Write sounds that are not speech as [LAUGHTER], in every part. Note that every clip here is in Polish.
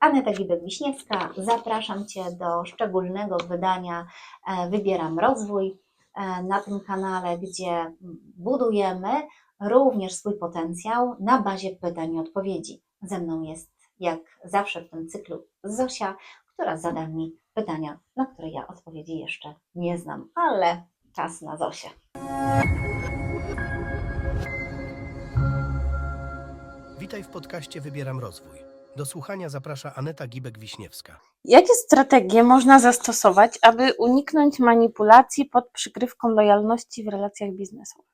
Aneta Gibek-Wiśniewska. Zapraszam Cię do szczególnego wydania e, Wybieram Rozwój e, na tym kanale, gdzie budujemy również swój potencjał na bazie pytań i odpowiedzi. Ze mną jest, jak zawsze w tym cyklu, Zosia, która zada mi pytania, na które ja odpowiedzi jeszcze nie znam, ale czas na Zosię. Witaj w podcaście Wybieram Rozwój. Do słuchania zaprasza Aneta Gibek-Wiśniewska. Jakie strategie można zastosować, aby uniknąć manipulacji pod przykrywką lojalności w relacjach biznesowych?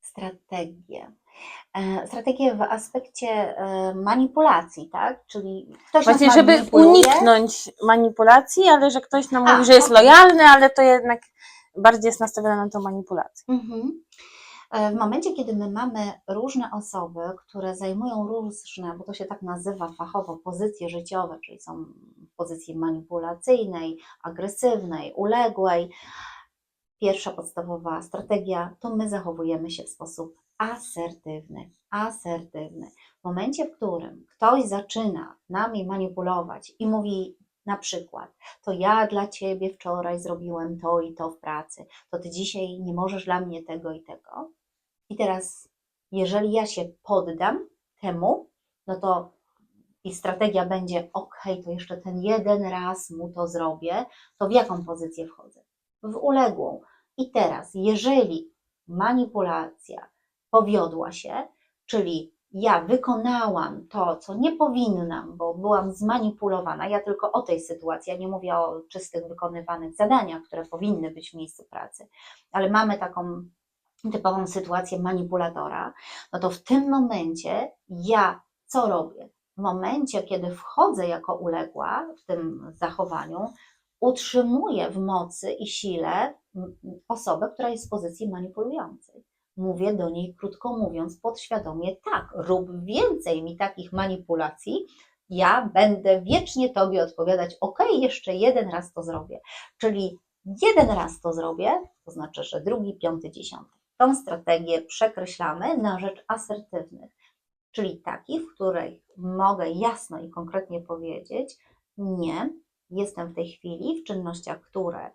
Strategie. E, Strategie w aspekcie e, manipulacji, tak? Czyli ktoś Właśnie, żeby uniknąć manipulacji, ale że ktoś nam A, mówi, że jest okej. lojalny, ale to jednak bardziej jest nastawione na tą manipulację. Mhm. E, W momencie, kiedy my mamy różne osoby, które zajmują różne, bo to się tak nazywa fachowo, pozycje życiowe, czyli są w pozycji manipulacyjnej, agresywnej, uległej, pierwsza podstawowa strategia to my zachowujemy się w sposób asertywny. Asertywny. W momencie, w którym ktoś zaczyna nami manipulować i mówi na przykład, to ja dla ciebie wczoraj zrobiłem to i to w pracy, to ty dzisiaj nie możesz dla mnie tego i tego. I teraz, jeżeli ja się poddam temu, no to i strategia będzie, ok, to jeszcze ten jeden raz mu to zrobię, to w jaką pozycję wchodzę? W uległą. I teraz, jeżeli manipulacja powiodła się, czyli ja wykonałam to, co nie powinnam, bo byłam zmanipulowana, ja tylko o tej sytuacji, ja nie mówię o czystych wykonywanych zadaniach, które powinny być w miejscu pracy, ale mamy taką typową sytuację manipulatora, no to w tym momencie ja co robię? W momencie, kiedy wchodzę jako uległa w tym zachowaniu, utrzymuję w mocy i sile mm, osobę, która jest w pozycji manipulującej. Mówię do niej, krótko mówiąc, podświadomie, tak, rób więcej mi takich manipulacji, ja będę wiecznie Tobie odpowiadać, ok, jeszcze jeden raz to zrobię. Czyli jeden raz to zrobię, to znaczy, że drugi, piąty, dziesiąty. Tą strategię przekreślamy na rzecz asertywnych, czyli takich, w której mogę jasno i konkretnie powiedzieć, nie, jestem w tej chwili w czynnościach, które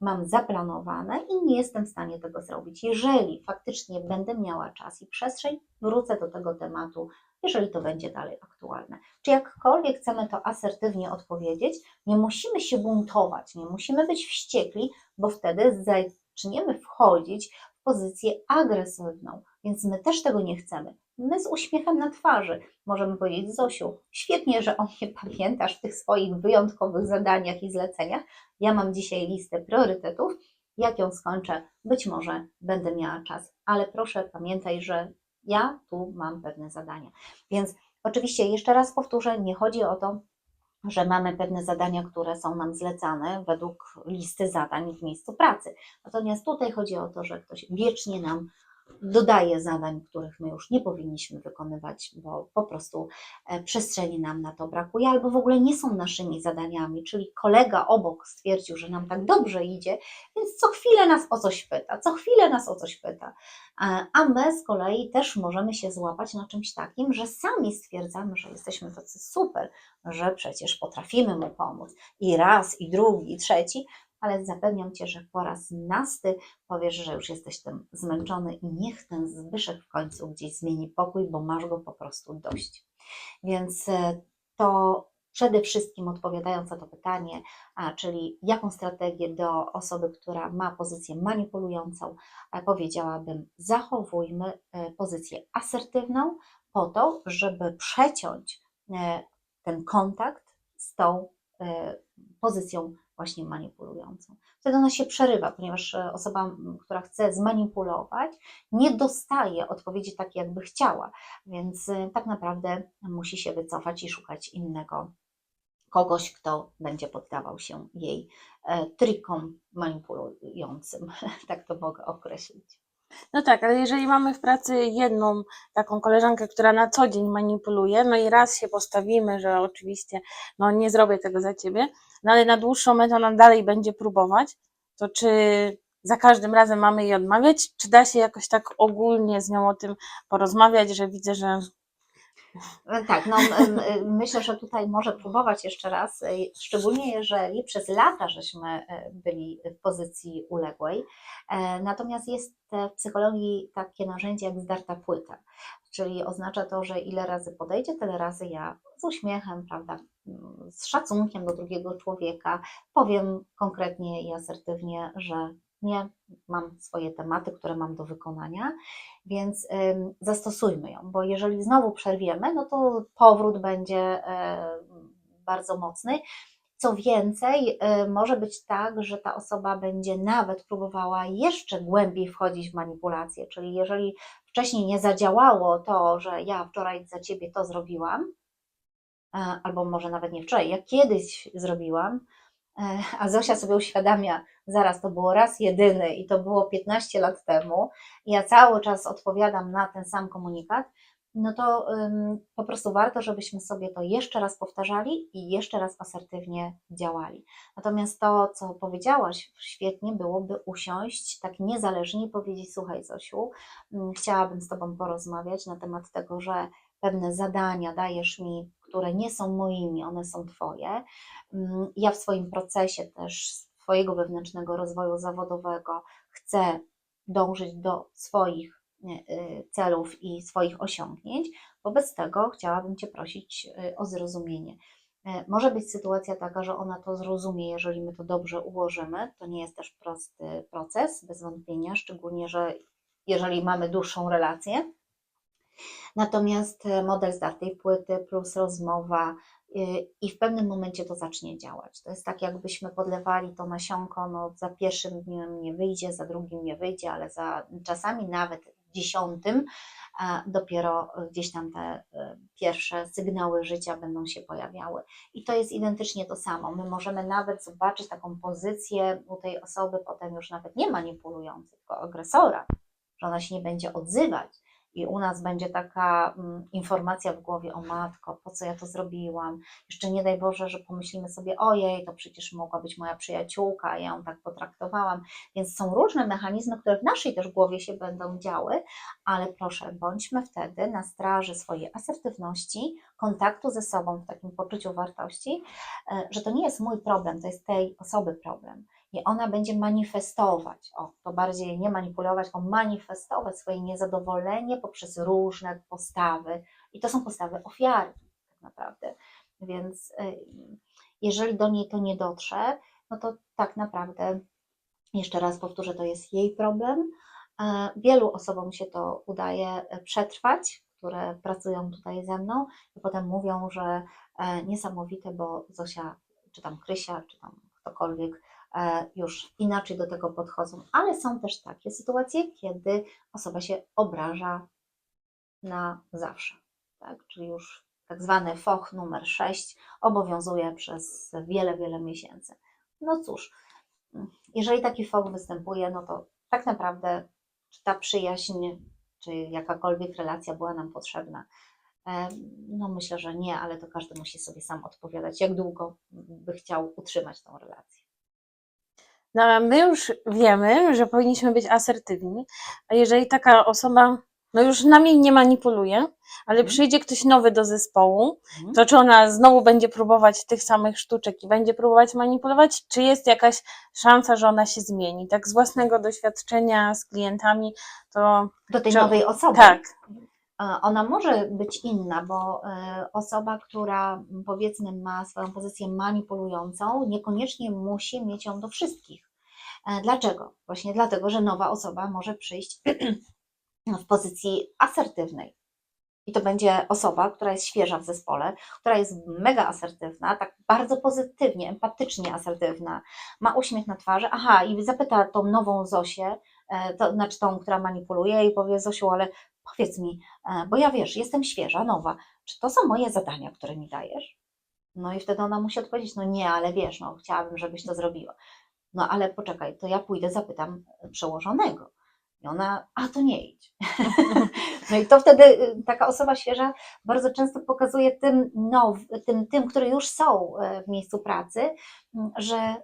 mam zaplanowane i nie jestem w stanie tego zrobić. Jeżeli faktycznie będę miała czas i przestrzeń, wrócę do tego tematu, jeżeli to będzie dalej aktualne. Czy jakkolwiek chcemy to asertywnie odpowiedzieć, nie musimy się buntować, nie musimy być wściekli, bo wtedy zaczniemy wchodzić w pozycję agresywną, więc my też tego nie chcemy. My z uśmiechem na twarzy możemy powiedzieć, Zosiu, świetnie, że o mnie pamiętasz w tych swoich wyjątkowych zadaniach i zleceniach. Ja mam dzisiaj listę priorytetów. Jak ją skończę, być może będę miała czas, ale proszę pamiętaj, że ja tu mam pewne zadania. Więc oczywiście, jeszcze raz powtórzę, nie chodzi o to, że mamy pewne zadania, które są nam zlecane według listy zadań w miejscu pracy. Natomiast tutaj chodzi o to, że ktoś wiecznie nam dodaje zadań, których my już nie powinniśmy wykonywać, bo po prostu e, przestrzeni nam na to brakuje, albo w ogóle nie są naszymi zadaniami, czyli kolega obok stwierdził, że nam tak dobrze idzie, więc co chwilę nas o coś pyta, co chwilę nas o coś pyta. A- A my z kolei też możemy się złapać na czymś takim, że sami stwierdzamy, że jesteśmy tacy super, że przecież potrafimy mu pomóc. I raz, i drugi, i trzeci, ale zapewniam Cię, że po raz nasty powiesz, że już jesteś tym zmęczony i niech ten Zbyszek w końcu gdzieś zmieni pokój, bo masz go po prostu dość. Więc e, to przede wszystkim odpowiadając na to pytanie, a, czyli jaką strategię do osoby, która ma pozycję manipulującą, powiedziałabym, zachowujmy e, pozycję asertywną po to, żeby przeciąć e, ten kontakt z tą pozycją właśnie manipulującą. Wtedy ona się przerywa, ponieważ e, osoba, która chce zmanipulować, nie dostaje odpowiedzi takiej, jakby chciała, więc e, tak naprawdę musi się wycofać i szukać innego kogoś, kto będzie poddawał się jej e, trikom manipulującym, [LAUGHS] tak to mogę określić. No tak, ale jeżeli mamy w pracy jedną taką koleżankę, która na co dzień manipuluje, no i raz się postawimy, że oczywiście no nie zrobię tego za ciebie, no ale na dłuższą metę ona dalej będzie próbować, to czy za każdym razem mamy jej odmawiać, czy da się jakoś tak ogólnie z nią o tym porozmawiać, że widzę, że Tak, no m- myślę, że tutaj może próbować jeszcze raz, e, szczególnie jeżeli przez lata żeśmy e, byli w pozycji uległej. E, Natomiast jest e, w psychologii takie narzędzie jak zdarta płyta, czyli oznacza to, że ile razy podejdzie, tyle razy ja z uśmiechem, prawda, z szacunkiem do drugiego człowieka powiem konkretnie i asertywnie, że nie, mam swoje tematy, które mam do wykonania, więc zastosujmy ją, bo jeżeli znowu przerwiemy, no to powrót będzie e, bardzo mocny. Co więcej, e, może być tak, że ta osoba będzie nawet próbowała jeszcze głębiej wchodzić w manipulację, czyli jeżeli wcześniej nie zadziałało to, że ja wczoraj za ciebie to zrobiłam, e, albo może nawet nie wczoraj, ja kiedyś zrobiłam, a Zosia sobie uświadamia, zaraz to było raz jedyny i to było 15 lat temu, i ja cały czas odpowiadam na ten sam komunikat, no to ym, po prostu warto, żebyśmy sobie to jeszcze raz powtarzali i jeszcze raz asertywnie działali. Natomiast to, co powiedziałaś, świetnie byłoby usiąść tak niezależnie i powiedzieć: Słuchaj, Zosiu, ym, chciałabym z Tobą porozmawiać na temat tego, że pewne zadania dajesz mi, które nie są moimi, one są Twoje. Ym, Ja w swoim procesie też swojego wewnętrznego rozwoju zawodowego chcę dążyć do swoich y, celów i swoich osiągnięć. Wobec tego chciałabym Cię prosić y, o zrozumienie. Może być sytuacja taka, że ona to zrozumie, jeżeli my to dobrze ułożymy. To nie jest też prosty proces, bez wątpienia, szczególnie, że jeżeli mamy dłuższą relację. Natomiast e, model zdartej płyty plus rozmowa y, i w pewnym momencie to zacznie działać. To jest tak, jakbyśmy podlewali to nasionko, no za pierwszym dniem nie wyjdzie, za drugim nie wyjdzie, ale za czasami nawet dziesiątym dopiero gdzieś tam te e, pierwsze sygnały życia będą się pojawiały. I to jest identycznie to samo. My możemy nawet zobaczyć taką pozycję u tej osoby, potem już nawet nie manipulującej, tylko agresora, że ona się nie będzie odzywać. I u nas będzie taka mm, informacja w głowie, o matko, po co ja to zrobiłam? Jeszcze nie daj Boże, że pomyślimy sobie, ojej, to przecież mogła być moja przyjaciółka, ja ją tak potraktowałam. Więc są różne mechanizmy, które w naszej też głowie się będą działy, ale proszę, bądźmy wtedy na straży swojej asertywności, kontaktu ze sobą w takim poczuciu wartości, e, że to nie jest mój problem, to jest tej osoby problem. I ona będzie manifestować, o, to bardziej nie manipulować, tylko manifestować swoje niezadowolenie poprzez różne postawy. I to są postawy ofiary, tak naprawdę. Więc y, jeżeli do niej to nie dotrze, no to tak naprawdę, jeszcze raz powtórzę, to jest jej problem. E, Wielu osobom się to udaje e, przetrwać, które pracują tutaj ze mną i potem mówią, że e, niesamowite, bo Zosia, czy tam Krysia, czy tam ktokolwiek już inaczej do tego podchodzą. Ale są też takie sytuacje, kiedy osoba się obraża na zawsze. Tak? Czyli już tak zwany foch numer 6 obowiązuje przez wiele, wiele miesięcy. No cóż, jeżeli taki foch występuje, no to tak naprawdę czy ta przyjaźń, czy jakakolwiek relacja była nam potrzebna? E, No myślę, że nie, ale to każdy musi sobie sam odpowiadać, jak długo by chciał utrzymać tą relację. No, a my już wiemy, że powinniśmy być asertywni, a jeżeli taka osoba no już nami nie manipuluje, ale Mhm. przyjdzie ktoś nowy do zespołu, Mhm. to czy ona znowu będzie próbować tych samych sztuczek i będzie próbować manipulować, czy jest jakaś szansa, że ona się zmieni? Tak z własnego doświadczenia z klientami, to Do tej Że- nowej osoby. tak, Ona może być inna, bo e, osoba, która powiedzmy ma swoją pozycję manipulującą, niekoniecznie musi mieć ją do wszystkich. E, Dlaczego? Właśnie dlatego, że nowa osoba może przyjść [CLEARS THROAT] w pozycji asertywnej. I to będzie osoba, która jest świeża w zespole, która jest mega asertywna, tak bardzo pozytywnie, empatycznie asertywna, ma uśmiech na twarzy, aha, i zapyta tą nową Zosię, e, to znaczy tą, która manipuluje i powie Zosiu, ale powiedz mi, e, bo ja wiesz, jestem świeża, nowa, czy to są moje zadania, które mi dajesz? No i wtedy ona musi odpowiedzieć, no nie, ale wiesz, no chciałabym, żebyś to zrobiła. No ale poczekaj, to ja pójdę, zapytam przełożonego. I ona, a to nie idź. [LAUGHS] No i to wtedy y, taka osoba świeża bardzo często pokazuje tym, now, tym, tym które już są e, w miejscu pracy, że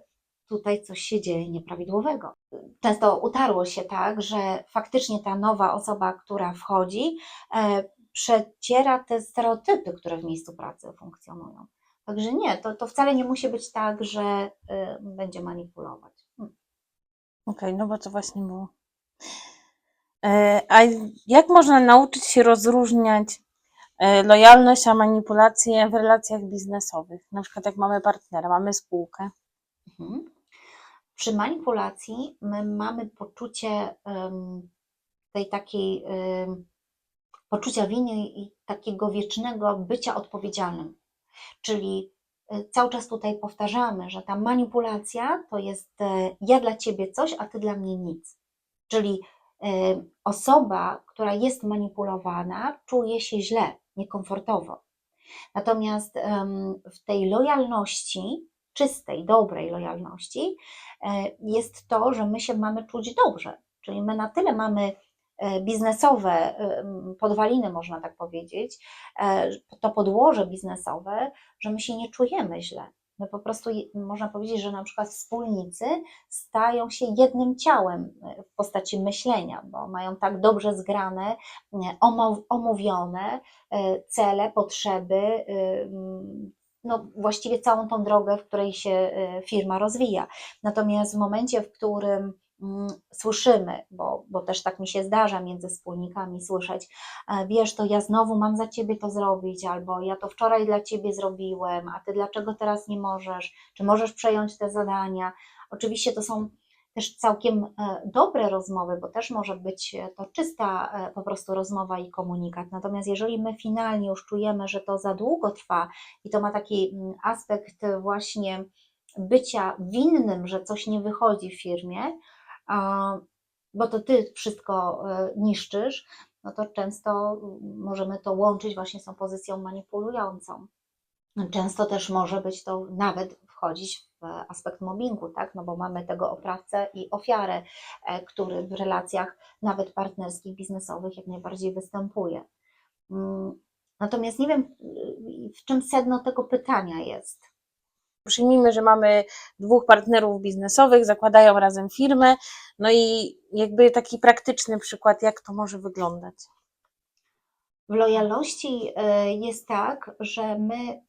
tutaj coś się dzieje nieprawidłowego. Często utarło się tak, że faktycznie ta nowa osoba, która wchodzi, e, przeciera te stereotypy, które w miejscu pracy funkcjonują. Także nie, to, to wcale nie musi być tak, że y, będzie manipulować. Hmm. Okej, no bo to właśnie było. E, A jak można nauczyć się rozróżniać e, lojalność, a manipulację w relacjach biznesowych? Na przykład jak mamy partnera, mamy spółkę. Mhm. Przy manipulacji my mamy poczucie tej takiej poczucia winy i takiego wiecznego bycia odpowiedzialnym. Czyli y, cały czas tutaj powtarzamy, że ta manipulacja to jest e, ja dla ciebie coś, a ty dla mnie nic. Czyli e, osoba, która jest manipulowana, czuje się źle, niekomfortowo. Natomiast w tej lojalności, czystej, dobrej lojalności, e, jest to, że my się mamy czuć dobrze. Czyli my na tyle mamy e, biznesowe em, podwaliny, można tak powiedzieć, e, to podłoże biznesowe, że my się nie czujemy źle. My po prostu, można powiedzieć, że na przykład wspólnicy stają się jednym ciałem e, w postaci myślenia, bo mają tak dobrze zgrane, e, omówione e, cele, potrzeby, e, no właściwie całą tą drogę, w której się e, firma rozwija. Natomiast w momencie, w którym mm, słyszymy, bo, bo też tak mi się zdarza między wspólnikami słyszeć, e, wiesz, to ja znowu mam za ciebie to zrobić, albo ja to wczoraj dla ciebie zrobiłem, a ty dlaczego teraz nie możesz, czy możesz przejąć te zadania. Oczywiście to są też całkiem e, dobre rozmowy, bo też może być e, to czysta e, po prostu rozmowa i komunikat. Natomiast jeżeli my finalnie już czujemy, że to za długo trwa i to ma taki mm, aspekt właśnie bycia winnym, że coś nie wychodzi w firmie, bo to ty wszystko niszczysz, no to często mm, możemy to łączyć właśnie z tą pozycją manipulującą. Często też może być to nawet wchodzić w aspekt mobbingu, tak? No bo mamy tego oprawcę i ofiarę, e, który w relacjach nawet partnerskich, biznesowych jak najbardziej występuje. Mm, Natomiast nie wiem, y, w czym sedno tego pytania jest. Przyjmijmy, że mamy dwóch partnerów biznesowych, zakładają razem firmę, no i jakby taki praktyczny przykład, jak to może wyglądać. W lojalności y, jest tak, że my,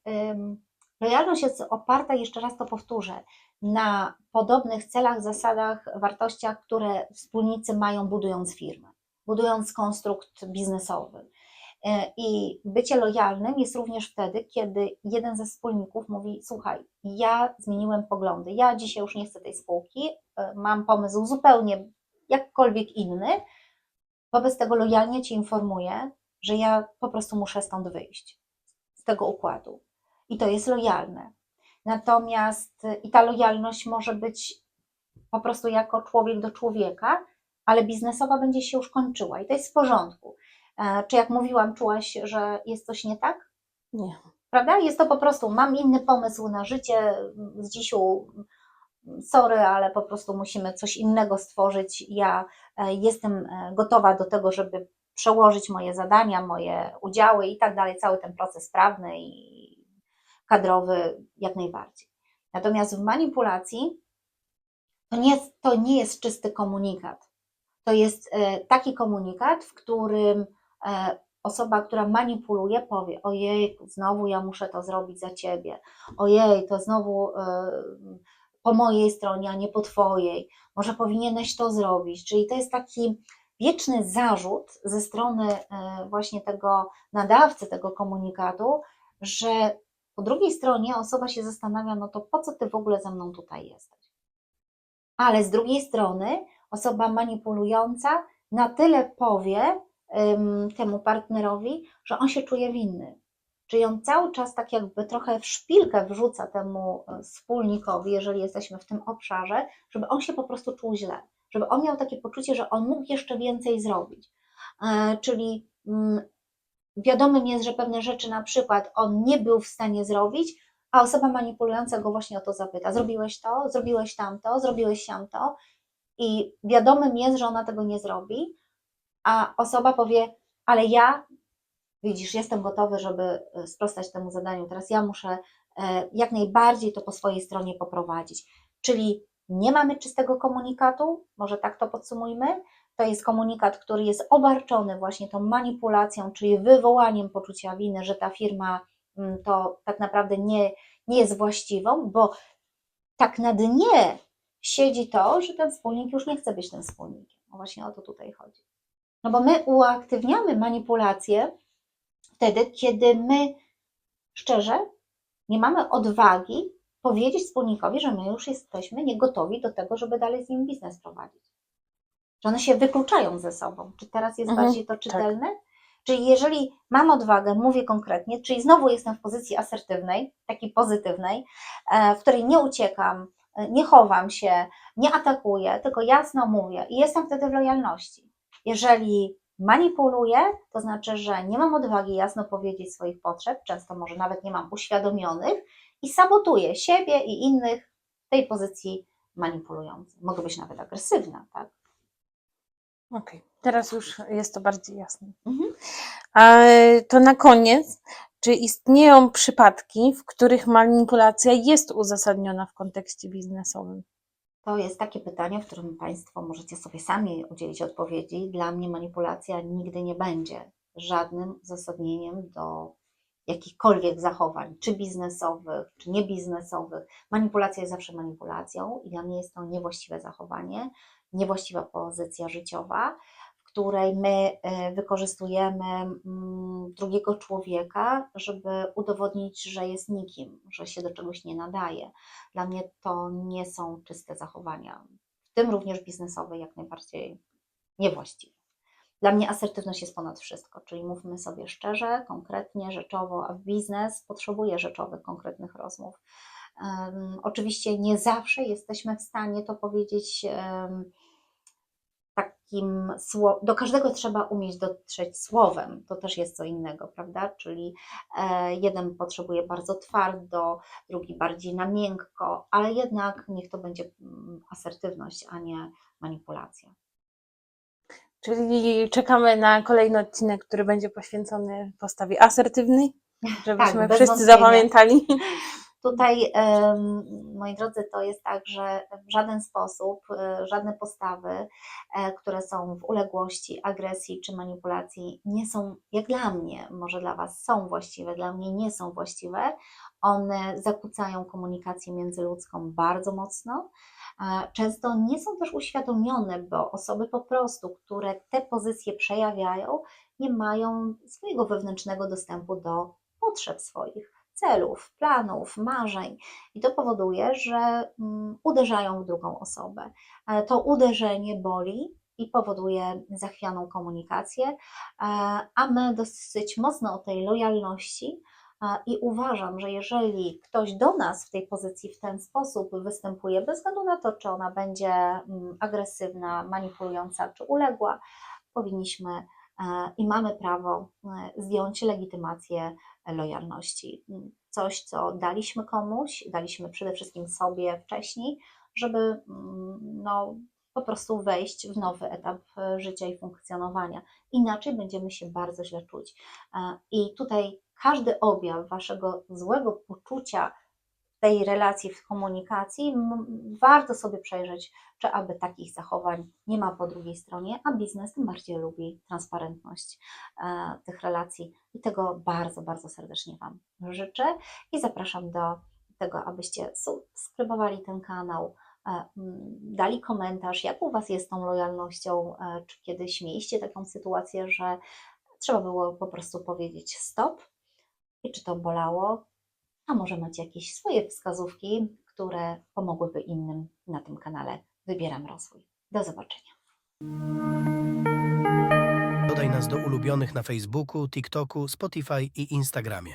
lojalność jest oparta, jeszcze raz to powtórzę, na podobnych celach, zasadach, wartościach, które wspólnicy mają budując firmę, budując konstrukt biznesowy. Y, I bycie lojalnym jest również wtedy, kiedy jeden ze wspólników mówi: Słuchaj, ja zmieniłem poglądy, ja dzisiaj już nie chcę tej spółki, y, mam pomysł zupełnie jakkolwiek inny. Wobec tego lojalnie Cię informuję, że ja po prostu muszę stąd wyjść z tego układu. I to jest lojalne. Natomiast y, i ta lojalność może być po prostu jako człowiek do człowieka, ale biznesowa będzie się już kończyła i to jest w porządku. E, Czy jak mówiłam, czułaś, że jest coś nie tak? Nie. Prawda? Jest to po prostu, mam inny pomysł na życie z dzisiu, sorry, ale po prostu musimy coś innego stworzyć. Ja e, jestem e, gotowa do tego, żeby przełożyć moje zadania, moje udziały i tak dalej, cały ten proces prawny i kadrowy jak najbardziej. Natomiast w manipulacji to nie, to nie jest czysty komunikat. To jest e, taki komunikat, w którym e, osoba, która manipuluje, powie: Ojej, znowu ja muszę to zrobić za ciebie. Ojej, to znowu e, po mojej stronie, a nie po twojej. Może powinieneś to zrobić. Czyli to jest taki wieczny zarzut ze strony e, właśnie tego nadawcy tego komunikatu, że po drugiej stronie osoba się zastanawia, no to po co ty w ogóle ze mną tutaj jesteś? Ale z drugiej strony osoba manipulująca na tyle powie ym, temu partnerowi, że on się czuje winny. Czyli on cały czas tak jakby trochę w szpilkę wrzuca temu e, wspólnikowi, jeżeli jesteśmy w tym obszarze, żeby on się po prostu czuł źle, żeby on miał takie poczucie, że on mógł jeszcze więcej zrobić. E, Czyli mm, wiadomym jest, że pewne rzeczy na przykład on nie był w stanie zrobić, a osoba manipulująca go właśnie o to zapyta: Zrobiłeś to, zrobiłeś tamto, zrobiłeś tamto, i wiadomym jest, że ona tego nie zrobi, a osoba powie: Ale ja, widzisz, jestem gotowy, żeby e, sprostać temu zadaniu. Teraz ja muszę e, jak najbardziej to po swojej stronie poprowadzić. Czyli nie mamy czystego komunikatu, może tak to podsumujmy. to jest komunikat, który jest obarczony właśnie tą manipulacją, czyli wywołaniem poczucia winy, że ta firma mm, to tak naprawdę nie, nie jest właściwą, bo tak na dnie siedzi to, że ten wspólnik już nie chce być tym wspólnikiem. No właśnie o to tutaj chodzi. No bo my uaktywniamy manipulację wtedy, kiedy my szczerze nie mamy odwagi powiedzieć wspólnikowi, że my już jesteśmy niegotowi do tego, żeby dalej z nim biznes prowadzić. Że one się wykluczają ze sobą. Czy teraz jest Mhm, bardziej to czytelne? Czyli jeżeli mam odwagę, mówię konkretnie, czyli znowu jestem w pozycji asertywnej, takiej pozytywnej, e, w której nie uciekam, e, nie chowam się, nie atakuję, tylko jasno mówię i jestem wtedy w lojalności. Jeżeli manipuluję, to znaczy, że nie mam odwagi jasno powiedzieć swoich potrzeb, często może nawet nie mam uświadomionych i sabotuję siebie i innych w tej pozycji manipulującej. Mogę być nawet agresywna, tak? Okej, teraz już jest to bardziej jasne. Mhm. A to na koniec, czy istnieją przypadki, w których manipulacja jest uzasadniona w kontekście biznesowym? To jest takie pytanie, w którym Państwo możecie sobie sami udzielić odpowiedzi. Dla mnie manipulacja nigdy nie będzie żadnym uzasadnieniem do jakichkolwiek zachowań, czy biznesowych, czy niebiznesowych. Manipulacja jest zawsze manipulacją i dla mnie jest to niewłaściwe zachowanie, niewłaściwa pozycja życiowa, w której my e, wykorzystujemy mm, drugiego człowieka, żeby udowodnić, że jest nikim, że się do czegoś nie nadaje. Dla mnie to nie są czyste zachowania, w tym również biznesowe, jak najbardziej niewłaściwe. Dla mnie asertywność jest ponad wszystko, czyli mówmy sobie szczerze, konkretnie, rzeczowo, a biznes potrzebuje rzeczowych, konkretnych rozmów. Um, oczywiście nie zawsze jesteśmy w stanie to powiedzieć um, takim sło- do każdego trzeba umieć dotrzeć słowem, to też jest co innego, prawda? Czyli e, jeden potrzebuje bardzo twardo, drugi bardziej na miękko, ale jednak niech to będzie mm, asertywność, a nie manipulacja. Czyli czekamy na kolejny odcinek, który będzie poświęcony postawie asertywnej, [LAUGHS] żebyśmy Tak, wszyscy zapamiętali. [LAUGHS] Tutaj, moi drodzy, to jest tak, że w żaden sposób, e, żadne postawy, e, które są w uległości, agresji czy manipulacji, nie są, jak dla mnie, może dla Was są właściwe, dla mnie nie są właściwe. One zakłócają komunikację międzyludzką bardzo mocno. Często nie są też uświadomione, bo osoby po prostu, które te pozycje przejawiają, nie mają swojego wewnętrznego dostępu do potrzeb swoich celów, planów, marzeń. I to powoduje, że mm, uderzają w drugą osobę. E, To uderzenie boli i powoduje zachwianą komunikację, e, a my dosyć mocno o tej lojalności. I uważam, że jeżeli ktoś do nas w tej pozycji w ten sposób występuje, bez względu na to, czy ona będzie mm, agresywna, manipulująca, czy uległa, powinniśmy e, i mamy prawo e, zdjąć legitymację lojalności. Coś, co daliśmy komuś, daliśmy przede wszystkim sobie wcześniej, żeby mm, no, po prostu wejść w nowy etap e, życia i funkcjonowania. Inaczej będziemy się bardzo źle czuć. I tutaj każdy objaw waszego złego poczucia tej relacji, w komunikacji, warto sobie przejrzeć, czy aby takich zachowań nie ma po drugiej stronie, a biznes tym bardziej lubi transparentność e, tych relacji. I tego bardzo, bardzo serdecznie Wam życzę i zapraszam do tego, abyście subskrybowali ten kanał, e, dali komentarz, jak u Was jest tą lojalnością, e, czy kiedyś mieliście taką sytuację, że trzeba było po prostu powiedzieć stop i czy to bolało, a może macie jakieś swoje wskazówki, które pomogłyby innym na tym kanale. Wybieram rozwój. Do zobaczenia. Dodaj nas do ulubionych na Facebooku, TikToku, Spotify i Instagramie.